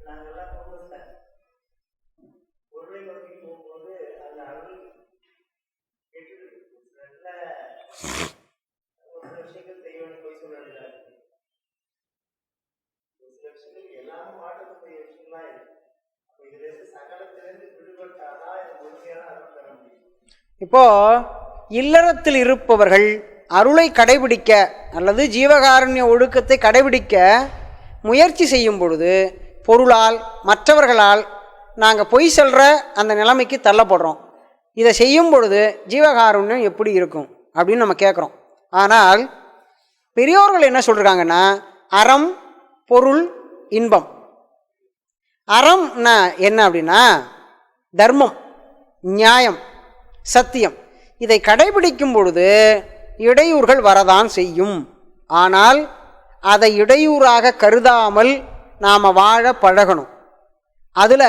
நாங்கள்லாம் போகும்போது பொருளை நோக்கி போகும்போது அந்த அருள் கெட்டு நல்ல ஒரு சில விஷயங்கள் தெய்வம் போய் சொல்ல இருக்கு ஒரு சில விஷயங்கள் மாற்றக்கூடிய விஷயம்லாம் இருக்கு அப்போ விடுபட்டாதான் முழுமையான அருள் முடியும். இப்போ இல்லறத்தில் இருப்பவர்கள் அருளை கடைபிடிக்க அல்லது ஜீவகாருண்ய ஒழுக்கத்தை கடைபிடிக்க முயற்சி செய்யும் பொழுது பொருளால் மற்றவர்களால் நாங்கள் பொய் சொல்கிற அந்த நிலைமைக்கு தள்ளப்படுறோம். இதை செய்யும் பொழுது ஜீவகாருண்யம் எப்படி இருக்கும் அப்படின்னு நம்ம கேட்குறோம் ஆனால் பெரியோர்கள் என்ன சொல்கிறாங்கன்னா அறம் பொருள் இன்பம். அறம்னா என்ன அப்படின்னா தர்மம் நியாயம் சத்தியம். இதை கடைபிடிக்கும் பொழுது இடையூறுகள் வரதான் செய்யும். ஆனால் அதை இடையூறாக கருதாமல் நாம் வாழ பழகணும். அதில்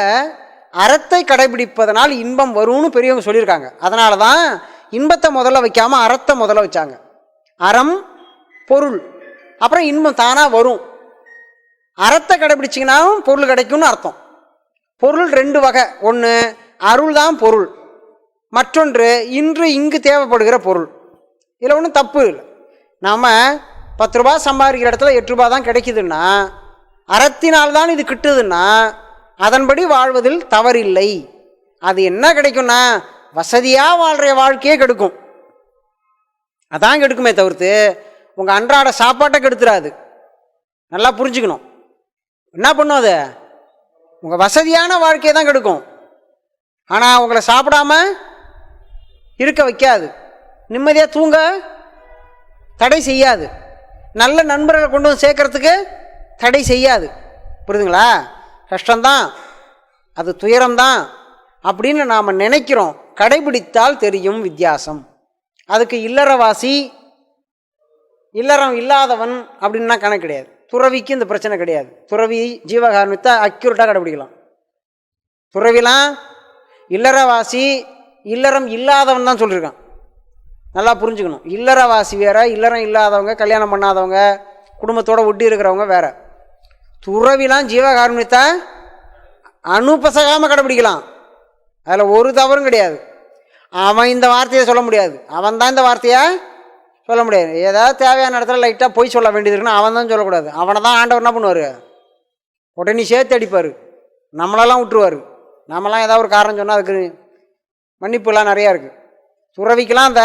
அறத்தை கடைபிடிப்பதனால் இன்பம் வரும்னு பெரியவங்க சொல்லியிருக்காங்க. அதனால தான் இன்பத்தை முதல்ல வைக்காமல் அறத்தை முதல்ல வச்சாங்க. அறம் பொருள். அப்புறம் இன்பம் தானாக வரும். அறத்தை கடைபிடிச்சிங்கனாலும் பொருள் கிடைக்கும்னு அர்த்தம். பொருள் ரெண்டு வகை. ஒன்று அருள் தான் பொருள். மற்றொன்று இன்று இங்கு தேவைப்படுகிற பொருள். இதில் ஒன்றும் தப்பு இல்லை. நாம் பத்து ரூபா சம்பாதிக்கிற இடத்துல எட்டு ரூபா தான் கிடைக்குதுன்னா அறத்தினால் தான் இது கிட்டுதுன்னா அதன்படி வாழ்வதில் தவறில்லை. அது என்ன கிடைக்கும்னா வசதியாக வாழ்கிற வாழ்க்கையே கெடுக்கும். அதான் கெடுக்குமே தவிர்த்து உங்கள் அன்றாட சாப்பாட்டை கெடுத்துறாது. நல்லா புரிஞ்சுக்கணும். என்ன பண்ணும் அது? உங்கள் வசதியான வாழ்க்கையை தான் கெடுக்கும். ஆனால் உங்களை சாப்பிடாம இருக்க வைக்காது. நிம்மதியாக தூங்க தடை செய்யாது. நல்ல நண்பர்களை கொண்டு வந்து சேர்க்கறதுக்கு தடை செய்யாது. புரியுதுங்களா? கஷ்டம்தான். அது துயரம்தான். அப்படின்னு நாம் நினைக்கிறோம். கடைபிடித்தால் தெரியும் வித்தியாசம். அதுக்கு இல்லறவாசி இல்லறம் இல்லாதவன் அப்படின்னா கணக்கு கிடையாது. துறவிக்கு இந்த பிரச்சனை கிடையாது. துறவி ஜீவகாரணத்தை அக்யூரட்டாக கடைபிடிக்கலாம். துறவிலாம் இல்லறவாசி இல்லறம் இல்லாதவன் தான் சொல்லியிருக்கான் நல்லா புரிஞ்சுக்கணும். இல்லறவாசி வேற இல்லறம் இல்லாதவங்க கல்யாணம் பண்ணாதவங்க குடும்பத்தோடு ஒட்டி இருக்கிறவங்க வேறு. துறவிலாம் ஜீவகாருண்யத்தை அனுபசகாமல் கடைபிடிக்கலாம். அதில் ஒரு தவறும் கிடையாது. அவன் இந்த வார்த்தையை சொல்ல முடியாது. அவன் தான் இந்த வார்த்தையை சொல்ல முடியாது. ஏதாவது தேவையான இடத்துல லைட்டாக போய் சொல்ல வேண்டியது இருக்குன்னு அவன் தான் சொல்லக்கூடாது. அவனை தான் ஆண்டவர் என்ன பண்ணுவார்? உடனே சேர்த்து அடிப்பார். நம்மளெல்லாம் விட்டுருவார். நம்மலாம் ஏதாவது ஒரு காரணம் சொன்னால் அதுக்கு மன்னிப்புலாம் நிறையா இருக்குது துறவிக்கெலாம் அந்த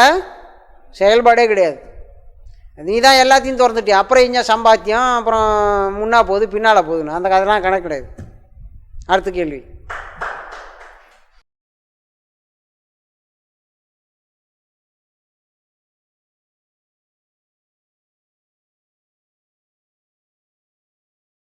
செயல்பாடே கிடையாது. நீ தான் எல்லாத்தையும் திறந்துட்டியா? அப்புறம் இங்கே சம்பாத்தியம்? அப்புறம் முன்னா போகுது பின்னால் போகுதுன்னு. அந்த கதைலாம் கணக்கு கிடையாது. அடுத்த கேள்வி.